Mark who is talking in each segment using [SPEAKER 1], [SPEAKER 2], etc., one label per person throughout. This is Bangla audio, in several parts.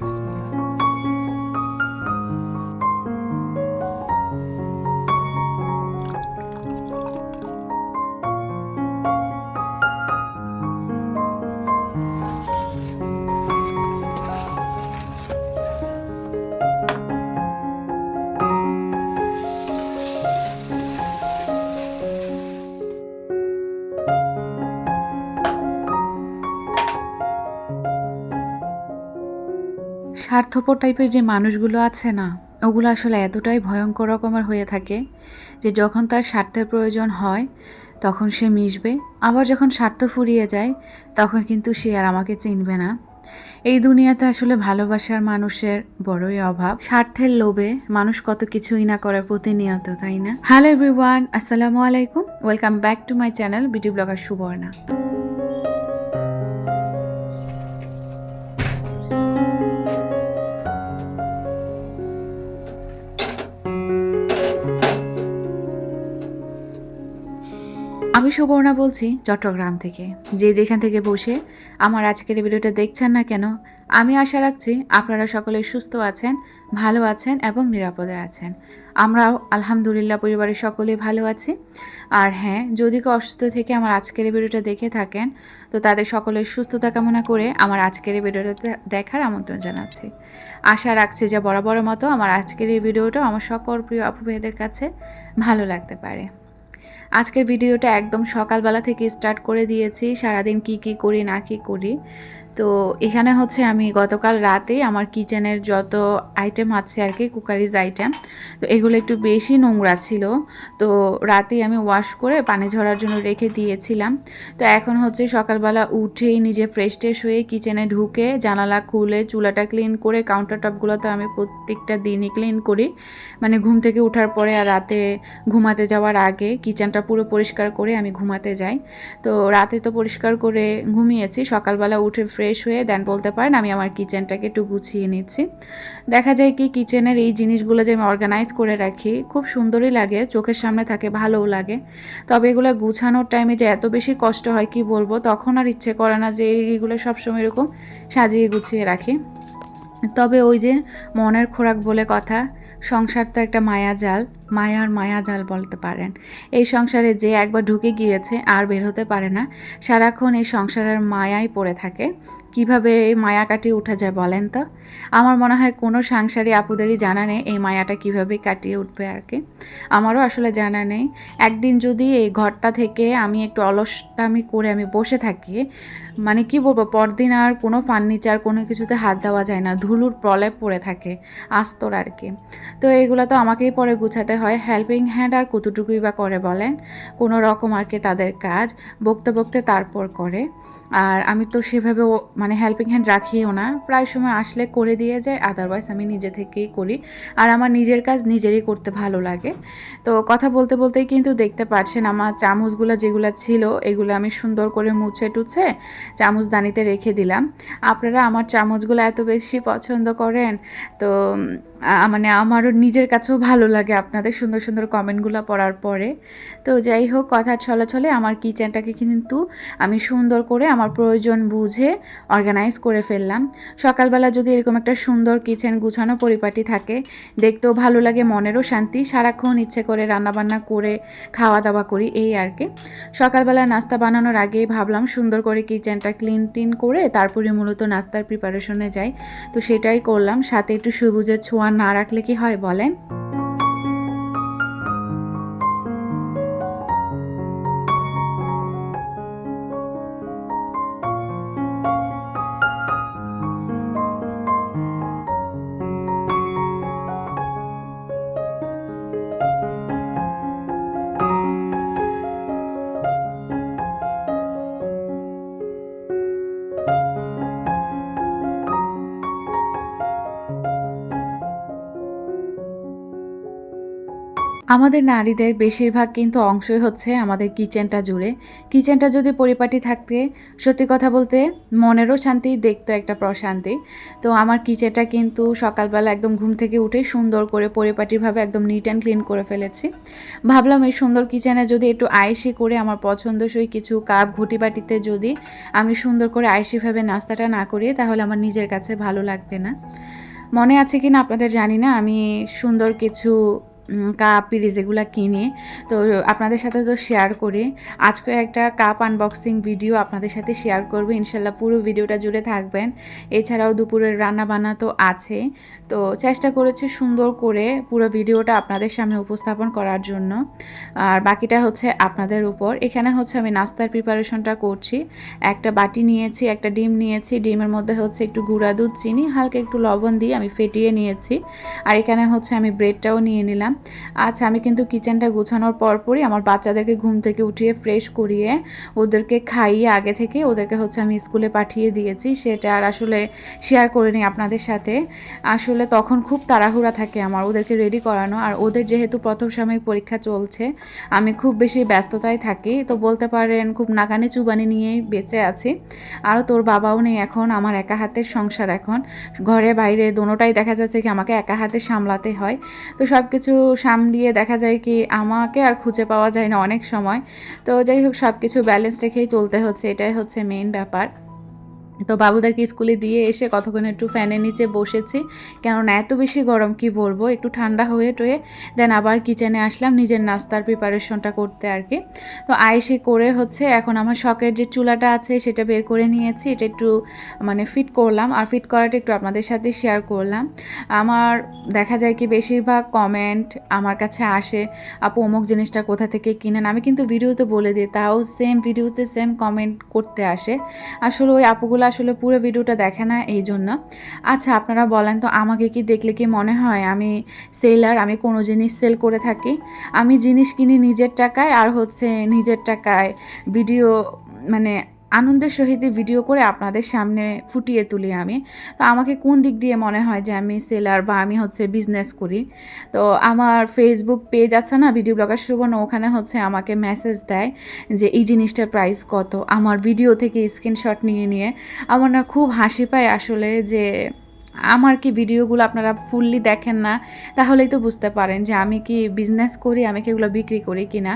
[SPEAKER 1] next. স্বার্থপর টাইপের যে মানুষগুলো আছে না, ওগুলো আসলে এতটাই ভয়ঙ্কর রকমের হয়ে থাকে যে যখন তার স্বার্থের প্রয়োজন হয়, তখন সে মিশবে। আবার যখন স্বার্থ ফুরিয়ে যায়, তখন কিন্তু সে আর আমাকে চিনবে না। এই দুনিয়াতে আসলে ভালোবাসার মানুষের বড়ই অভাব। স্বার্থের লোভে মানুষ কত কিছুই না করে প্রতিনিয়ত, তাই না? হ্যালো এভরিওয়ান আসসালামু আলাইকুম। Welcome back to my channel beauty blogger Subarna আমি সুবর্ণা বলছি চট্টগ্রাম থেকে। যে যেখান থেকে বসে আমার আজকের ভিডিওটা দেখছেন না কেন, আমি আশা রাখছি আপনারা সকলে সুস্থ আছেন, ভালো আছেন এবং নিরাপদে আছেন। আমরাও আলহামদুলিল্লাহ পরিবারের সকলেই ভালো আছি। আর হ্যাঁ যদি কেউ অসুস্থ থেকে আমার আজকের ভিডিওটা দেখে থাকেন, তো তাদের সকলের সুস্থতা কামনা করে আমার আজকের ভিডিওটা দেখার আমন্ত্রণ জানাচ্ছি। আশা রাখছি যে বরাবর মতো আমার আজকের এই ভিডিওটা আমার সকল প্রিয় আপু কাছে ভালো লাগতে পারে। আজকের ভিডিওটা একদম সকালবেলা থেকে স্টার্ট করে দিয়েছি, সারাদিন কি কি করি না কি করি। তো এখানে হচ্ছে আমি গতকাল রাতে আমার কিচেনের যত আইটেম আছে আর কি, কুকারিজ আইটেম তো এগুলো একটু বেশি নোংরা ছিল। তো রাতে আমি ওয়াশ করে পানি ঝরার জন্য রেখে দিয়েছিলাম। তো এখন হচ্ছে সকালবেলা উঠেই নিজে ফ্রেশ ট্রেশ হয়ে কিচেনে ঢুকে জানালা খুলে চুলাটা ক্লিন করে কাউন্টার টপগুলো তো আমি প্রত্যেকটা দিনই ক্লিন করি। মানে ঘুম থেকে ওঠার পরে আর রাতে ঘুমাতে যাওয়ার আগে কিচেনটা পুরো পরিষ্কার করে আমি ঘুমাতে যাই। তো রাতে তো পরিষ্কার করে ঘুমিয়েছি, সকালবেলা উঠে ফ্রেশ হয়ে দেন বলতে পারেন আমি আমার কিচেনটাকে একটু গুছিয়ে নিচ্ছি। দেখা যায় কি কিচেনের এই জিনিসগুলো যে আমি অর্গানাইজ করে রাখি, খুব সুন্দরই লাগে, চোখের সামনে থাকে, ভালোও লাগে। তবে এগুলো গুছানোর টাইমে যে এত বেশি কষ্ট হয়, কি বলব? তখন আর ইচ্ছে করে না যে এইগুলো সবসময় এরকম সাজিয়ে গুছিয়ে রাখি। তবে ওই যে মনের খোরাক বলে কথা, সংসার তো একটা মায়া জাল। মায়ার মায়া জাল বলতে পারেন। এই সংসারে যে একবার ঢুকে গিয়েছে আর বের হতে পারে না, সারাক্ষণ এই সংসারের মায়াই পড়ে থাকে। কীভাবে এই মায়া কাটিয়ে উঠা যায় বলেন তো? আমার মনে হয় কোনো সাংসারিক আপুদেরই জানা নেই এই মায়াটা কীভাবে কাটিয়ে উঠবে আর কি। আমারও আসলে জানা নেই। একদিন যদি এই ঘরটা থেকে আমি একটু অলসতামি করে আমি বসে থাকি মানে কি বলব, পরদিন আর কোনো ফার্নিচার, কোনো কিছুতে হাত দেওয়া যায় না, ধুলুর প্রলেপ পড়ে থাকে, আস্তর আর কি। তো এগুলো তো আমাকেই পরে গুছাতে হয় হেল্পিং হ্যান্ড আর কতটুকুই বা করে বলেন? কোনো রকম আর কি তাদের কাজ, বকতে বকতে তারপর করে। আর আমি তো সেভাবে মানে হেল্পিং হ্যান্ড রাখিও না। প্রায় সময় আসলে করে দিয়ে যায় আদারওয়াইজ আমি নিজে থেকেই করি। আর আমার নিজের কাজ নিজেরই করতে ভালো লাগে। তো কথা বলতে বলতেই কিন্তু দেখতে পাচ্ছেন আমার চামচগুলো যেগুলো ছিল, এগুলো আমি সুন্দর করে মুছে টুছে চামচদানিতে রেখে দিলাম। আপনারা আমার চামচগুলো এত বেশি পছন্দ করেন, তো মানে আমারও নিজের কাছেও ভালো লাগে আপনাদের সুন্দর সুন্দর কমেন্টগুলো পড়ার পরে। তো যাই হোক কথা ছলে আমার কিচেনটাকে কিন্তু আমি সুন্দর করে আমার প্রয়োজন বুঝে অর্গানাইজ করে ফেললাম। সকালবেলা যদি এরকম একটা সুন্দর কিচেন গুছানো পরিপাটি থাকে, দেখতেও ভালো লাগে, মনেরও শান্তি, সারাক্ষণ ইচ্ছে করে রান্নাবান্না করে খাওয়া দাওয়া করি, এই আর কি। সকালবেলা নাস্তা বানানোর আগেই ভাবলাম সুন্দর করে কিচেনটা ক্লিন টিন করে তারপরে মূলত নাস্তার প্রিপারেশনে যাই। তো সেটাই করলাম, সাথে একটু সবুজের ছোঁয়া না রাখলে কি হয় বলেন? আমাদের নারীদের বেশিরভাগ কিন্তু অংশই হচ্ছে আমাদের কিচেনটা জুড়ে। কিচেনটা যদি পরিপাটি থাকতে সত্যি কথা বলতে মনেরও শান্তি দেখতো একটা প্রশান্তি। তো আমার কিচেনটা কিন্তু সকালবেলা একদম ঘুম থেকে উঠে সুন্দর করে পরিপাটিভাবে একদম নিট অ্যান্ড ক্লিন করে ফেলেছি। ভাবলাম এই সুন্দর কিচেনে যদি একটু আয়েসি করে আমার পছন্দসই কিছু কাপ ঘুটি বাটিতে যদি আমি সুন্দর করে আয়েসিভাবে নাস্তাটা না করি, তাহলে আমার নিজের কাছে ভালো লাগবে না। মনে আছে কি না আপনাদের জানি না, আমি সুন্দর কিছু কাপ পিরিজ এগুলো কিনে, তো আপনাদের সাথে তো শেয়ার করি, আজকে একটা কাপ আনবক্সিং ভিডিও আপনাদের সাথে শেয়ার করব, ইনশাল্লাহ পুরো ভিডিওটা জুড়ে থাকবেন। এছাড়াও দুপুরের রান্না বান্না তো আছে তো চেষ্টা করেছি সুন্দর করে পুরো ভিডিওটা আপনাদের সামনে উপস্থাপন করার জন্য। আর বাকিটা হচ্ছে আপনাদের উপর। এখানে হচ্ছে আমি নাস্তার প্রিপারেশনটা করছি। একটা বাটি নিয়েছি, একটা ডিম নিয়েছি। ডিমের মধ্যে হচ্ছে একটু গুঁড়া দুধ, চিনি, হালকা একটু লবণ দিয়ে আমি ফেটিয়ে নিয়েছি। আর এখানে হচ্ছে আমি ব্রেডটাও নিয়ে নিলাম। আচ্ছা আমি কিন্তু কিচেনটা গুছানোর পরপরই আমার বাচ্চাদেরকে ঘুম থেকে উঠিয়ে ফ্রেশ করিয়ে ওদেরকে খাইয়ে আগে থেকে ওদেরকে হচ্ছে আমি স্কুলে পাঠিয়ে দিয়েছি। সেটা আর আসলে শেয়ার করে নিই আপনাদের সাথে। আসলে তখন খুব তাড়াহুড়া থাকে আমার। ওদেরকে রেডি করানো আর ওদের যেহেতু প্রথম সাময়িক পরীক্ষা চলছে, আমি খুব বেশি ব্যস্ততায় থাকি। তো বলতে পারেন খুব নাকানি চুবানি নিয়েই বেঁচে আছি। আরও তোর বাবাও নেই এখন, আমার একা হাতের সংসার এখন। ঘরে বাইরে দোনোটাই দেখা যাচ্ছে কি আমাকে একা হাতে সামলাতে হয়। তো সব কিছু সামলিয়ে দেখা যায় কি আমাকে আর খুঁজে পাওয়া যায় না অনেক সময়। তো যাই হোক সব কিছু ব্যালেন্স রেখেই চলতে হচ্ছে, এটাই হচ্ছে মেইন ব্যাপার। তো বাবুদাকে স্কুলে দিয়ে এসে কতক্ষণ একটু ফ্যানের নিচে বসেছি। কেননা এত বেশি গরম, কি বলব? একটু ঠান্ডা হয়ে টয়ে দেন আবার কিচেনে আসলাম, নিজের নাস্তার প্রিপারেশনটা করতে আর কি। তো আয়েসি করে হচ্ছে এখন আমার শখের যে চুলাটা আছে সেটা বের করে নিয়েছি, এটা একটু মানে ফিট করলাম। আর ফিট করাটা একটু আপনাদের সাথে শেয়ার করলাম। আমার দেখা যায় কি বেশিরভাগ কমেন্ট আমার কাছে আসে, আপু, অমুক জিনিসটা কোথা থেকে কিনেন? আমি কিন্তু ভিডিওতে বলে দিই, তাও সেম ভিডিওতে সেম কমেন্ট করতে আসে। আসলে ওই আপুগুলো আসলে পুরো ভিডিওটা দেখে না, এই জন্য। আচ্ছা আপনারা বলেন তো, আমাকে কি দেখলে কি মনে হয় আমি সেলার, আমি কোনো জিনিস সেল করে থাকি? আমি জিনিস কিনি নিজের টাকায় আর হচ্ছে নিজের টাকায় ভিডিও মানে আনন্দের সহিত ভিডিও করে আপনাদের সামনে ফুটিয়ে তুলি আমি। তো আমাকে কোন দিক দিয়ে মনে হয় যে আমি সেলার বা আমি হচ্ছে বিজনেস করি? তো আমার ফেসবুক পেজ আছে না ভিডিও ব্লগার সুবর্ণ, ওখানে হচ্ছে আমাকে মেসেজ দেয় যে এই জিনিসটার প্রাইস কত, আমার ভিডিও থেকে স্ক্রিনশট নিয়ে নিয়ে। আমার না খুব হাসি পায় আসলে যে আমার কি ভিডিওগুলো আপনারা ফুললি দেখেন না, তাহলেই তো বুঝতে পারেন যে আমি কি বিজনেস করি, আমি কি এগুলো বিক্রি করি কি না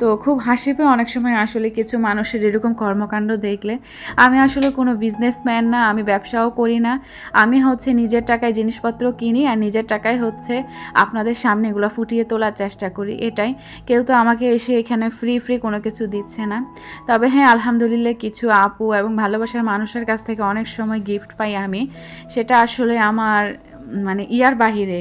[SPEAKER 1] তো খুব হাসি পায় অনেক সময় আসলে কিছু মানুষের এরকম কর্মকাণ্ড দেখলে আমি আসলে কোনো বিজনেসম্যান না, আমি ব্যবসাও করি না। আমি হচ্ছে নিজের টাকায় জিনিসপত্র কিনি আর নিজের টাকায় হচ্ছে আপনাদের সামনে এগুলো ফুটিয়ে তোলার চেষ্টা করি, এটাই। কেউ তো আমাকে এসে এখানে ফ্রি ফ্রি কোনো কিছু দিচ্ছে না। তবে হ্যাঁ আলহামদুলিল্লাহ কিছু আপু এবং ভালোবাসার মানুষের কাছ থেকে অনেক সময় গিফট পাই আমি। সেটা আসলে আমার মানে ইয়ার বাহিরে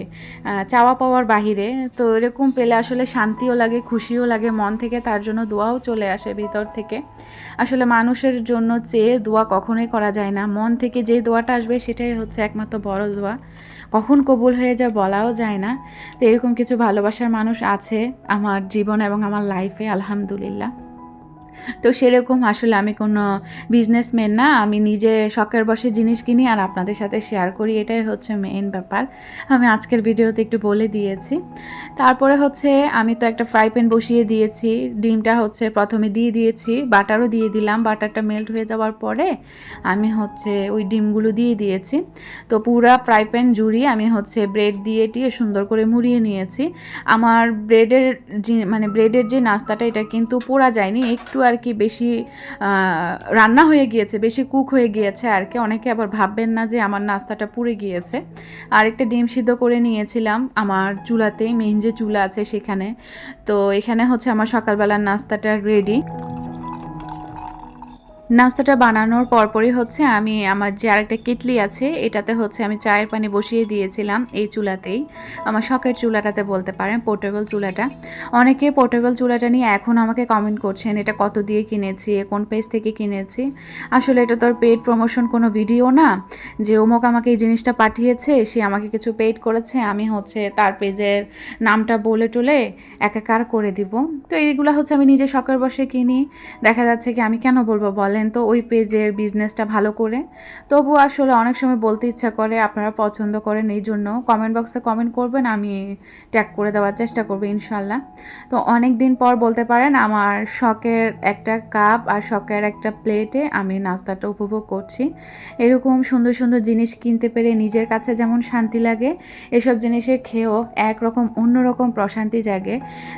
[SPEAKER 1] চাওয়া পাওয়ার বাহিরে, তো এরকম পেলে আসলে শান্তিও লাগে, খুশিও লাগে, মন থেকে তার জন্য দোয়াও চলে আসে ভিতর থেকে। আসলে মানুষের জন্য চেয়ে দোয়া কখনোই করা যায় না। মন থেকে যে দোয়াটা আসবে সেটাই হচ্ছে একমাত্র বড় দোয়া। কখন কবুল হয়ে যা বলাও যায় না। তো এরকম কিছু ভালোবাসার মানুষ আছে আমার জীবন এবং আমার লাইফে আলহামদুলিল্লাহ। তো সেরকম আসলে আমি কোনো বিজনেসম্যান না, আমি নিজে শখের বসে জিনিস কিনি আর আপনাদের সাথে শেয়ার করি, এটাই হচ্ছে মেইন ব্যাপার। আমি আজকের ভিডিওতে একটু বলে দিয়েছি। তারপরে হচ্ছে আমি তো একটা ফ্রাই প্যান বসিয়ে দিয়েছি, ডিমটা হচ্ছে প্রথমে দিয়ে দিয়েছি, বাটারও দিয়ে দিলাম, বাটারটা মেল্ট হয়ে যাওয়ার পরে আমি হচ্ছে ওই ডিমগুলো দিয়ে দিয়েছি। তো পুরা ফ্রাই প্যান জুড়িয়ে আমি হচ্ছে ব্রেড দিয়ে টিয়ে সুন্দর করে মুড়িয়ে নিয়েছি। আমার ব্রেডের মানে ব্রেডের যে নাস্তাটা, এটা কিন্তু পোড়া যায়নি, একটু আর কি বেশি রান্না হয়ে গিয়েছে, বেশি কুক হয়ে গিয়েছে আর কি অনেকে আবার ভাববেন না যে আমার নাস্তাটা পুড়ে গিয়েছে। আর একটা ডিম সিদ্ধ করে নিয়েছিলাম, আমার চুলাতে মেইন যে চুলা আছে সেখানে। তো এখানে হচ্ছে আমার সকালবেলার নাস্তাটা রেডি নাস্তাটা বানানোর পরপরই হচ্ছে আমি আমার যে আরেকটা কেটলি আছে, এটাতে হচ্ছে আমি চায়ের পানি বসিয়ে দিয়েছিলাম এই চুলাতেই। আমার শখের চুলাটাতে বলতে পারেন, পোর্টেবল চুলাটা। অনেকে পোর্টেবল চুলাটা নিয়ে এখন আমাকে কমেন্ট করছেন, এটা কত দিয়ে কিনেছি কোন পেজ থেকে কিনেছি? আসলে এটা তো পেড প্রমোশন কোনো ভিডিও না। যে অমুক আমাকে এই জিনিসটা পাঠিয়েছে, সে আমাকে কিছু পেড করেছে, আমি হচ্ছে তার পেজের নামটা বলে টলে একাকার করে দিব। তো এইগুলো হচ্ছে আমি নিজে শখের বসে কিনি। দেখা যাচ্ছে কি আমি কেন বলব বলেন? বলেন তো ওই পেজের বিজনেসটা ভালো করে। তবু আসলে অনেক সময় বলতে ইচ্ছা করে আপনারা পছন্দ করেন এই জন্য কমেন্ট বক্সে কমেন্ট করবেন, আমি ট্যাগ করে দেওয়ার চেষ্টা করব ইনশাল্লাহ তো অনেক দিন পর বলতে পারেন আমার শখের একটা কাপ আর শখের একটা প্লেটে আমি নাস্তাটা উপভোগ করছি। এরকম সুন্দর সুন্দর জিনিস কিনতে পেরে নিজের কাছে যেমন শান্তি লাগে, এসব জিনিসে খেয়েও একরকম অন্যরকম প্রশান্তি জাগে।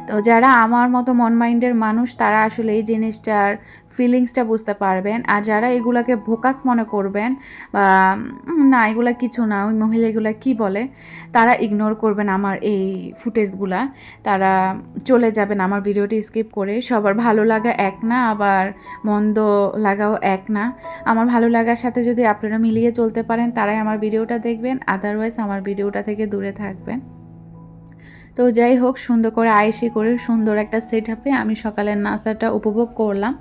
[SPEAKER 1] তো যারা আমার মতো মন মাইন্ডের মানুষ, তারা আসলে এই জিনিসটার ফিলিংসটা বুঝতে পারবেন। আর যারা এগুলাকে ভোকাস মনে করবেন বা না, এগুলা কিছু না, ওই মহিলা এগুলা কী বলে, তারা ইগনোর করবেন আমার এই ফুটেজগুলা। তারা চলে যাবেন আমার ভিডিওটি স্কিপ করে। সবার ভালো লাগা এক না, আবার মন্দ লাগাও এক না। আমার ভালো লাগার সাথে যদি আপনারা মিলিয়ে চলতে পারেন, তারাই আমার ভিডিওটা দেখবেন। আদারওয়াইজ আমার ভিডিওটা থেকে দূরে থাকবেন। তো যাই হোক, সুন্দর করে আয়েসি করে সুন্দর একটা সেট আপে আমি সকালের নাস্তাটা উপভোগ করলাম।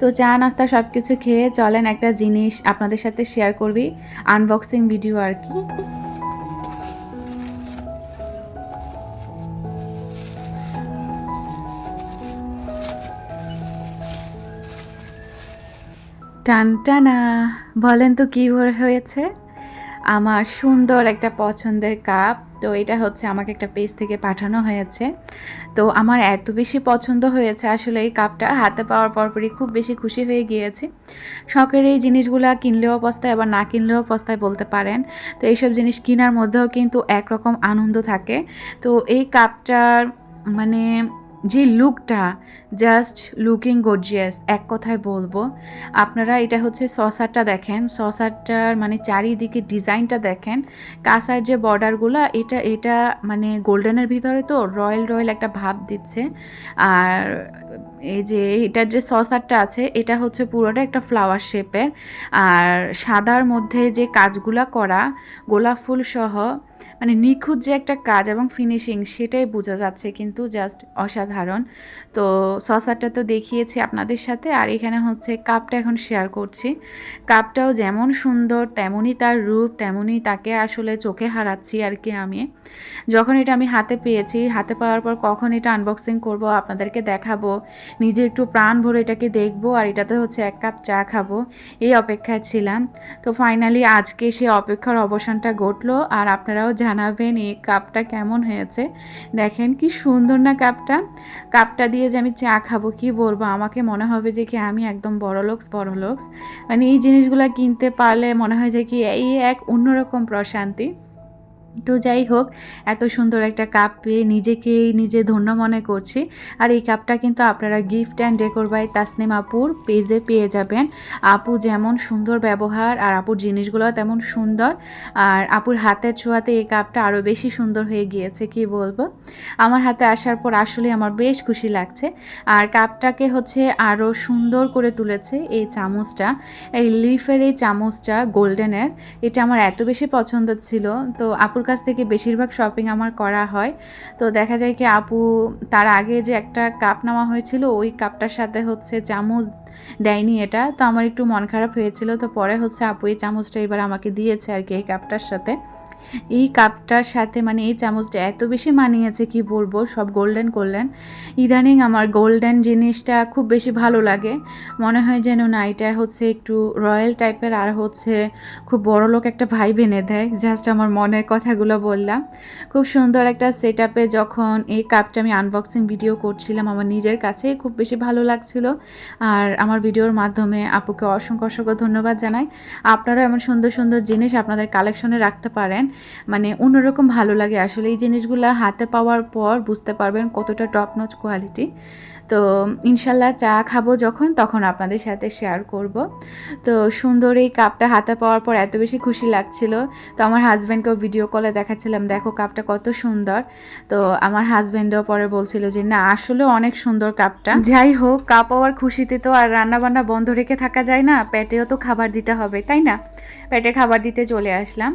[SPEAKER 1] তো চা, নাস্তা সব কিছু খেয়ে চলেন একটা জিনিস আপনাদের সাথে শেয়ার করবি আনবক্সিং ভিডিও আর কি। টান, টানা। বলেন তো কী হয়েছে? আমার সুন্দর একটা পছন্দের কাপ তো এটা হচ্ছে আমাকে একটা পেজ থেকে পাঠানো হয়েছে। তো আমার এত বেশি পছন্দ হয়েছে আসলে এই কাপটা হাতে পাওয়ার পরপরই খুব বেশি খুশি হয়ে গিয়েছে। শখের এই জিনিসগুলো কিনলেও অবস্থায় আবার না কিনলেও অবস্থায় বলতে পারেন। তো এইসব জিনিস কেনার মধ্যেও কিন্তু একরকম আনন্দ থাকে। তো এই কাপটার মানে যে লুকটা জাস্ট লুকিং গর্জিয়াস এক কথায় বলব, আপনারা এটা হচ্ছে সসারটা দেখেন সসারটার মানে চারিদিকে ডিজাইনটা দেখেন, কাঁসার যে বর্ডারগুলো এটা এটা মানে গোল্ডেনের ভিতরে তো রয়্যাল রয়্যাল একটা ভাব দিচ্ছে, আর এই যে এটার যে সসারটা আছে, এটা হচ্ছে পুরোটা একটা ফ্লাওয়ার শেপের আর সাদার মধ্যে যে কাজগুলা করা, গোলাপ ফুল সহ মানে নিখুঁত যে একটা কাজ এবং ফিনিশিং সেটাই বোঝা যাচ্ছে কিন্তু জাস্ট অসাধারণ। তো সসারটা তো দেখিয়েছি আপনাদের সাথে। আর এখানে হচ্ছে কাপটা এখন শেয়ার করছি। কাপটাও যেমন সুন্দর, তেমনই তার রূপ, তেমনই তাকে আসলে চোখে হারাচ্ছি আর কি আমি। যখন এটা আমি হাতে পেয়েছি, হাতে পাওয়ার পর কখন এটা আনবক্সিং করব, আপনাদেরকে দেখাবো। নিজে একটু প্রাণ ভরে এটাকে দেখব আর এটাতে হচ্ছে এক কাপ চা খাব। এই অপেক্ষায় ছিলাম। তো ফাইনালি আজকে সে অপেক্ষার অবসানটা ঘটলো আর আপনারাও জানাবেন এই কাপটা কেমন হয়েছে। দেখেন কি সুন্দর না কাপটা। কাপটা দিয়ে যে আমি চা খাব কি বলব? আমাকে মনে হবে যে কি আমি একদম বড় লোকস বড় লোকস মানে এই জিনিসগুলো কিনতে পারলে মনে হয় যে কি এই এক অন্যরকম প্রশান্তি। তো যাই হোক, এত সুন্দর একটা কাপ পেয়ে নিজেকেই নিজে ধন্য মনে করছি। আর এই কাপটা কিন্তু আপনারা gift and decor by Tasnim আপুর পেজে পেয়ে যাবেন। আপু যেমন সুন্দর ব্যবহার আর আপুর জিনিসগুলো তেমন সুন্দর। আর আপুর হাতের ছোঁয়াতে এই কাপটা আরও বেশি সুন্দর হয়ে গিয়েছে, কি বলব? আমার হাতে আসার পর আসলে আমার বেশ খুশি লাগছে। আর কাপটাকে হচ্ছে আরও সুন্দর করে তুলেছে এই চামচটা। এই লিফের এই চামচটা গোল্ডেনের এটা আমার এত বেশি পছন্দ ছিল। তো আপুর কাছ থেকে বেশিরভাগ শপিং আমার করা হয়। তো দেখা যায় কি আপু, তার আগে যে একটা কাপ নেওয়া হয়েছিল, ওই কাপটার সাথে হচ্ছে চামচ দেয়নি এটা। তো আমার একটু মন খারাপ হয়েছিল, তো পরে হচ্ছে আপু এই চামচটা এবার আমাকে দিয়েছে আর কি এই কাপটার সাথে। এই কাপটার সাথে মানে এই চামচটা এত বেশি মানিয়েছে, কি বলব? সব গোল্ডেন গোল্ডেন ইদানিং আমার গোল্ডেন জিনিসটা খুব বেশি ভালো লাগে। মনে হয় যেন না, এটা হচ্ছে একটু রয়্যাল টাইপের, আর হচ্ছে খুব বড় লোক একটা ভাই বেনে দেয়। জাস্ট আমার মনের কথাগুলো বললাম। খুব সুন্দর একটা সেট যখন এই কাপটা আমি আনবক্সিং ভিডিও করছিলাম, আমার নিজের কাছে খুব বেশি ভালো লাগছিল। আর আমার ভিডিওর মাধ্যমে আপুকে অসংখ্য অসংখ্য ধন্যবাদ জানাই। আপনারা এমন সুন্দর সুন্দর জিনিস আপনাদের কালেকশনে রাখতে পারেন। মানে অন্যরকম ভালো লাগে। আসলে এই জিনিসগুলো হাতে পাওয়ার পর বুঝতে পারবেন কতটা টপ নচ কোয়ালিটি তো ইনশাল্লাহ চা খাব যখন, তখন আপনাদের সাথে শেয়ার করব। তো সুন্দর এই কাপটা হাতে পাওয়ার পর এত বেশি খুশি লাগছিল। তো আমার হাজব্যান্ডকেও ভিডিও কলে দেখাচ্ছিলাম, দেখো কাপটা কত সুন্দর। তো আমার হাজব্যান্ডও পরে বলছিল যে, না, আসলে অনেক সুন্দর কাপটা যাই হোক কাপ পাওয়ার খুশিতে তো আর রান্না বান্না বন্ধ রেখে থাকা যায় না, পেটেও তো খাবার দিতে হবে, তাই না? পেটে খাবার দিতে চলে আসলাম।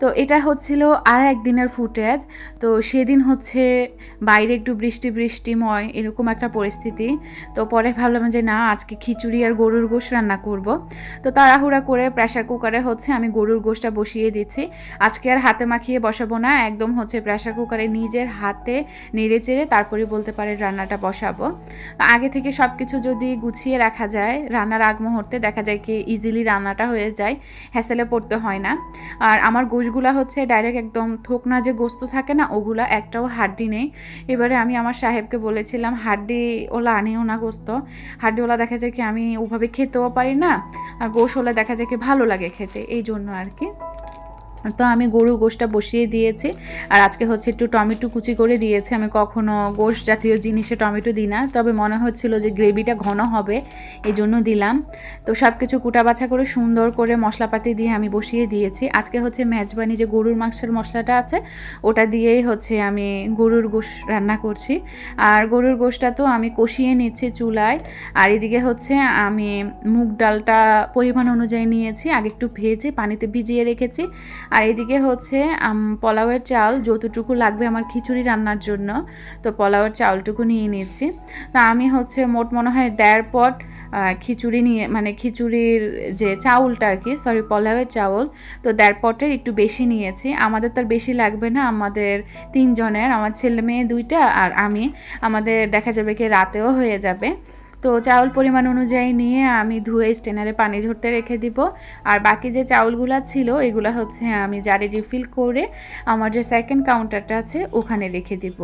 [SPEAKER 1] তো এটা হচ্ছিল আর একদিনের ফুটেজ তো সেদিন হচ্ছে বাইরে একটু বৃষ্টি, বৃষ্টিময়, এরকম একটা পরিস্থিতি পরিস্থিতি। তো পরে ভাবলাম যে না, আজকে খিচুড়ি আর গরুর গোশ রান্না করব। তো তাড়াহুড়া করে প্রেশার কুকারে হচ্ছে আমি গরুর গোশটা বসিয়ে দিচ্ছি। আজকে আর হাতে মাখিয়ে বসাবো না, একদম হচ্ছে প্রেশার কুকারে নিজের হাতে নেড়ে চেড়ে তারপরে বলতে পারে রান্নাটা বসাবো। আগে থেকে সব কিছু যদি গুছিয়ে রাখা যায়, রান্নার আগ মুহূর্তে দেখা যায় কি ইজিলি রান্নাটা হয়ে যায় হ্যাসেলে পড়তে হয় না। আর আমার গোশগুলা হচ্ছে ডাইরেক্ট একদম থোকনা যে গোস্ত থাকে না, ওগুলা একটাও হাড্ডি নেই। এবারে আমি আমার সাহেবকে বলেছিলাম, হাড্ডি ওলা আনিও না গোস্ত। হাড্ডিওলা দেখা যায় কি আমি ওভাবে খেতেও পারি না, আর গোশ ওলা দেখা যায় কি ভালো লাগে খেতে, এই জন্য আর কি। তো আমি গরু গোশটা বসিয়ে দিয়েছি। আর আজকে হচ্ছে একটু টমেটো কুচি করে দিয়েছি। আমি কখনো গোশ জাতীয় জিনিসে টমেটো দিই না। তবে মনে হচ্ছিল যে গ্রেভিটা ঘন হবে এই জন্য দিলাম। তো সব কিছু কুটা বাছা করে, সুন্দর করে মশলাপাতি দিয়ে আমি বসিয়ে দিয়েছি। আজকে হচ্ছে মেজবানি যে গরুর মাংসের মশলাটা আছে, ওটা দিয়েই হচ্ছে আমি গরুর গোশ রান্না করছি। আর গরুর গোশটা তো আমি কষিয়ে নিচ্ছি চুলায়। আর এদিকে হচ্ছে আমি মুগ ডালটা পরিমাণ অনুযায়ী নিয়েছি। আগে একটু ভেজে পানিতে ভিজিয়ে রেখেছি। আর এদিকে হচ্ছে পোলাওয়ের চাল যতটুকু লাগবে আমার খিচুড়ি রান্নার জন্য, তো পোলাওয়ের চালটুকু নিয়ে নিয়েছি। তা আমি হচ্ছে মোট মনে হয় দেড় পট খিচুড়ি নিয়ে মানে খিচুড়ির যে চাউলটা আর কি সরি পোলাওয়ের চাউল, তো দেড় পটের একটু বেশি নিয়েছি। আমাদের তার বেশি লাগবে না, আমাদের তিনজনের, আমার ছেলে মেয়ে দুইটা আর আমি। আমাদের দেখা যাবে কি রাতেও হয়ে যাবে। তো চাউল পরিমাণ অনুযায়ী নিয়ে আমি ধুয়ে স্টেনারে পানি ঝরতে রেখে দিব। আর বাকি যে চাউলগুলো ছিল, এগুলো হচ্ছে আমি জারে রিফিল করে আমার যে সেকেন্ড কাউন্টারটা আছে, ওখানে রেখে দিব।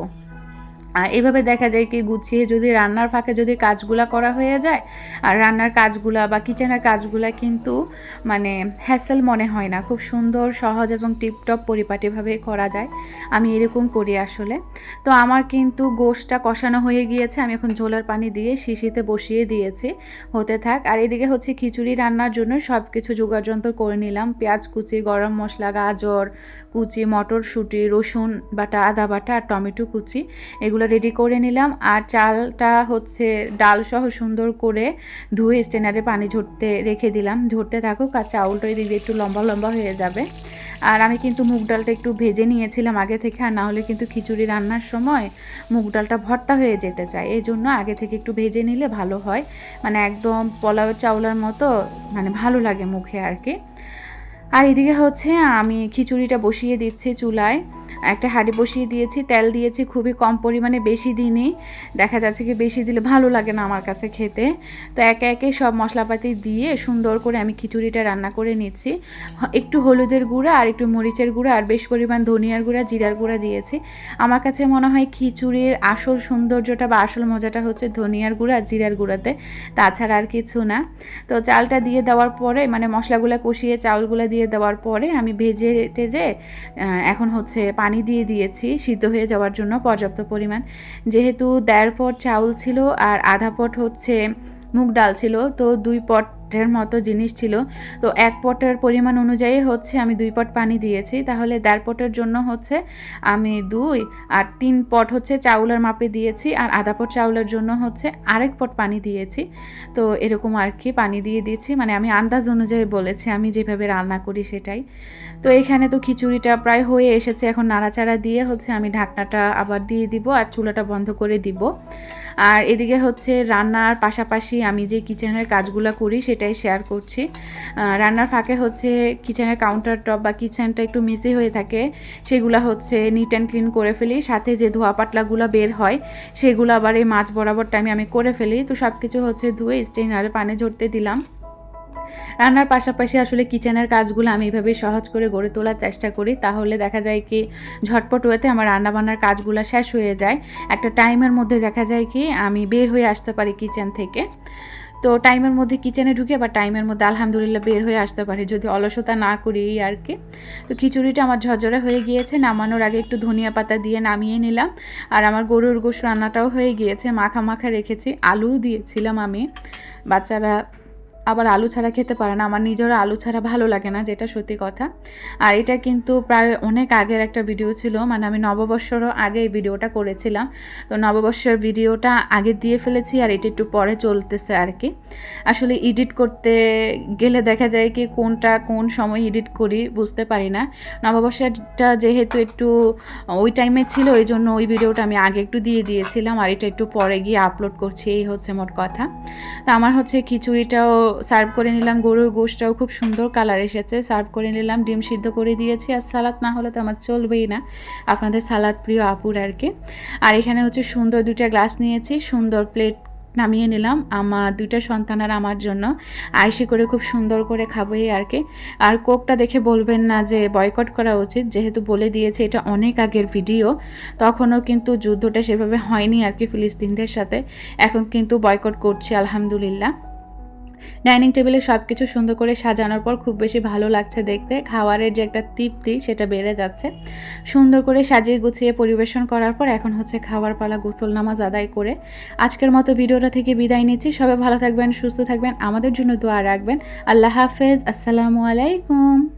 [SPEAKER 1] আর এভাবে দেখা যায় কি গুছিয়ে যদি রান্নার ফাঁকে যদি কাজগুলা করা হয়ে যায়, আর রান্নার কাজগুলা বা কিচেনের কাজগুলা কিন্তু মানে হ্যাসেল মনে হয় না। খুব সুন্দর, সহজ এবং টিপটপ পরিপাটিভাবে করা যায়। আমি এরকম করি আসলে। তো আমার কিন্তু গোশটা কষানো হয়ে গিয়েছে। আমি এখন ঝোলার পানি দিয়ে শিশিতে বসিয়ে দিয়েছি। হতে থাক। আর এদিকে হচ্ছে খিচুড়ি রান্নার জন্য সব কিছু যোগাযন্ত্র করে নিলাম। পেঁয়াজ কুচি, গরম মশলা, গাজর কুচি, মটরশুঁটি, রসুন বাটা, আদা বাটা আর টমেটো কুচি। এগুলো এগুলো রেডি করে নিলাম। আর চালটা হচ্ছে ডাল সহ সুন্দর করে ধুয়ে স্টেনারে পানি ঝরতে রেখে দিলাম। ঝরতে থাকুক আর চাউলটা এদিকে একটু লম্বা লম্বা হয়ে যাবে। আর আমি কিন্তু মুগ ডালটা একটু ভেজে নিয়েছিলাম আগে থেকে। আর না হলে কিন্তু খিচুড়ি রান্নার সময় মুগ ডালটা ভর্তা হয়ে যেতে চায়। এই জন্য আগে থেকে একটু ভেজে নিলে ভালো হয়। মানে একদম পোলাও চাউলের মতো মানে ভালো লাগে মুখে আর কি। আর এদিকে হচ্ছে, আমি খিচুড়িটা বসিয়ে দিচ্ছি চুলায়। একটা হাঁড়ি বসিয়ে দিয়েছি, তেল দিয়েছি খুবই কম পরিমাণে, বেশি দিনই দেখা যাচ্ছে কি বেশি দিলে ভালো লাগে না আমার কাছে খেতে। তো একে একে সব মশলাপাতি দিয়ে সুন্দর করে আমি খিচুড়িটা রান্না করে নিচ্ছি। একটু হলুদের গুঁড়া আর একটু মরিচের গুঁড়া আর বেশ পরিমাণ ধনিয়ার গুঁড়া, জিরার গুঁড়া দিয়েছি। আমার কাছে মনে হয় খিচুড়ির আসল সৌন্দর্যটা বা আসল মজাটা হচ্ছে ধনিয়ার গুঁড়া আর জিরার গুঁড়াতে। তাছাড়া আর কিছু না। তো চালটা দিয়ে দেওয়ার পরে মানে মশলাগুলো কষিয়ে, চাউলগুলো দিয়ে দেওয়ার পরে আমি ভেজে টেজে এখন হচ্ছে পানি দিয়ে দিয়েছি, সিদ্ধ হয়ে যাওয়ার জন্য পর্যাপ্ত পরিমাণ। যেহেতু দেড় পট চাউল ছিল আর আধা পট হচ্ছে মুগ ডাল ছিল, তো দুই পট পটের মতো জিনিস ছিল। তো এক পটের পরিমাণ অনুযায়ী হচ্ছে আমি দুই পট পানি দিয়েছি। তাহলে দেড় পটের জন্য হচ্ছে আমি দুই আর তিন পট হচ্ছে চাউলের মাপে দিয়েছি আর আধা পট চাউলের জন্য হচ্ছে আরেক পট পানি দিয়েছি। তো এরকম আর কি পানি দিয়ে দিয়েছি। মানে আমি আন্দাজ অনুযায়ী বলেছি আমি যেভাবে রান্না করি সেটাই। তো এখানে তো খিচুড়িটা প্রায় হয়ে এসেছে। এখন নাড়াচাড়া দিয়ে হচ্ছে আমি ঢাকনাটা আবার দিয়ে দিব আর চুলাটা বন্ধ করে দিব। আর এদিকে হচ্ছে রান্নার পাশাপাশি আমি যে কিচেনের কাজগুলো করি সেটাই শেয়ার করছি। রান্নার ফাঁকে হচ্ছে কিচেনের কাউন্টার টপ বা কিচেনটা একটু মিসি হয়ে থাকে, সেগুলো হচ্ছে নিট অ্যান্ড ক্লিন করে ফেলি। সাথে যে ধোয়া পাতলাগুলো বের হয়, সেগুলো আবার এই মাছ বরাবর টাইমে আমি করে ফেলি। তো সব কিছু হচ্ছে ধুয়ে স্টেনারে পানে ঝরতে দিলাম। রান্নার পাশাপাশি আসলে কিচেনের কাজগুলো আমি এভাবেই সহজ করে গড়ে তোলার চেষ্টা করি। তাহলে দেখা যায় কি, ঝটপট হয়েতে আমার রান্নাবান্নার কাজগুলো শেষ হয়ে যায়। একটা টাইমের মধ্যে দেখা যায় কি, আমি বের হয়ে আসতে পারি কিচেন থেকে। তো টাইমের মধ্যে কিচেনে ঢুকে বা টাইমের মধ্যে আলহামদুলিল্লাহ বের হয়ে আসতে পারে, যদি অলসতা না করি আর কি। তো খিচুড়িটা আমার ঝরঝরে হয়ে গিয়েছে, নামানোর আগে একটু ধনিয়া পাতা দিয়ে নামিয়ে নিলাম। আর আমার গরুর গোশ রান্নাটাও হয়ে গিয়েছে, মাখা মাখা রেখেছি আলু দিয়েছিলাম আমি। বাচ্চারা আবার আলু ছাড়া খেতে পারে না। আমার নিজেরও আলু ছাড়া ভালো লাগে না, যেটা সত্যি কথা। আর এটা কিন্তু প্রায় অনেক আগের একটা ভিডিও ছিল। মানে আমি নববর্ষরও আগে এই ভিডিওটা করেছিলাম। তো নববর্ষের ভিডিওটা আগে দিয়ে ফেলেছি আর এটা একটু পরে চলতেছে আর কি। আসলে এডিট করতে গেলে দেখা যায় কি কোনটা কোন সময় এডিট করি বুঝতে পারি না। নববর্ষটা যেহেতু একটু ওই টাইমে ছিল ওই জন্য ওই ভিডিওটা আমি আগে একটু দিয়ে দিয়েছিলাম। আর এটা একটু পরে গিয়ে আপলোড করছি, এই হচ্ছে মোট কথা। তো আমার হচ্ছে খিচুড়িটাও সার্ভ করে নিলাম, গরুর গোশটাও খুব সুন্দর কালার এসেছে। সার্ভ করে নিলাম, ডিম সিদ্ধ করে দিয়েছি। আর সালাদ না হলে তো আমার চলবেই না। আপনাদের সালাদ প্রিয় আপুর আর কি। আর এখানে হচ্ছে সুন্দর দুইটা গ্লাস নিয়েছি, সুন্দর প্লেট নামিয়ে নিলাম। আমার দুইটা সন্তান আর আমার জন্য। আইসি করে খুব সুন্দর করে খাব এই আর কি। আর কোকটা দেখে বলবেন না যে বয়কট করা উচিত। যেহেতু বলে দিয়েছে এটা অনেক আগের ভিডিও, তখনও কিন্তু যুদ্ধটা সেভাবে হয়নি আর কি ফিলিস্তিনদের সাথে। এখন কিন্তু বয়কট করছি, আলহামদুলিল্লাহ। ডাইনিং টেবিলে সব কিছু সুন্দর করে সাজানোর পর খুব বেশি ভালো লাগছে দেখতে। খাওয়ারের যে একটা তৃপ্তি, সেটা বেড়ে যাচ্ছে। সুন্দর করে সাজিয়ে গুছিয়ে পরিবেশন করার পর এখন হচ্ছে খাবার পালা গোসল নামাজ আদায় করে আজকের মতো ভিডিওটা থেকে বিদায় নিচ্ছি। সবাই ভালো থাকবেন, সুস্থ থাকবেন, আমাদের জন্য দোয়া রাখবেন। আল্লাহ হাফেজ, আসসালামু আলাইকুম।